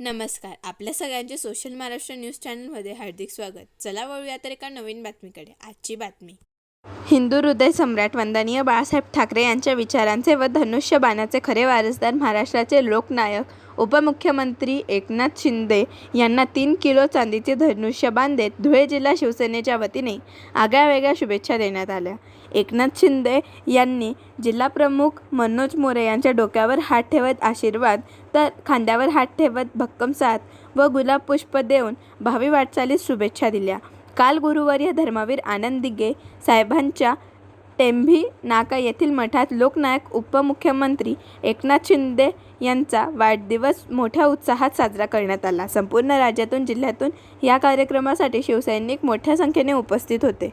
नमस्कार. आपल्या सगळ्यांचे सोशल महाराष्ट्र न्यूज चॅनलमध्ये हार्दिक स्वागत. चला वळूया तर एका नवीन बातमीकडे. आजची बातमी. हिंदू हृदय सम्राट वंदनीय बाळासाहेब ठाकरे यांच्या विचारांचे व धनुष्य बाणाचे खरे वारसदार महाराष्ट्राचे लोकनायक उपमुख्यमंत्री एकनाथ शिंदे यांना तीन किलो चांदीचे धनुष्य बांधेत धुळे जिल्हा शिवसेनेच्या वतीने आगळ्यावेगळ्या शुभेच्छा देण्यात आल्या. एकनाथ शिंदे यांनी जिल्हाप्रमुख मनोज मोरे यांच्या डोक्यावर हात ठेवत आशीर्वाद तर खांद्यावर हात ठेवत भक्कम साथ व गुलाब पुष्प देऊन भावी वाटचालीस शुभेच्छा दिल्या. काल गुरुवारी धर्मवीर आनंद दिगे साहेबांच्या टेंभी नाका येथील मठात लोकनायक उपमुख्यमंत्री एकनाथ शिंदे यांचा वाढदिवस मोठ्या उत्साहात साजरा करण्यात आला. संपूर्ण राज्यातून जिल्ह्यातून या कार्यक्रमासाठी शिवसैनिक मोठ्या संख्येने उपस्थित होते.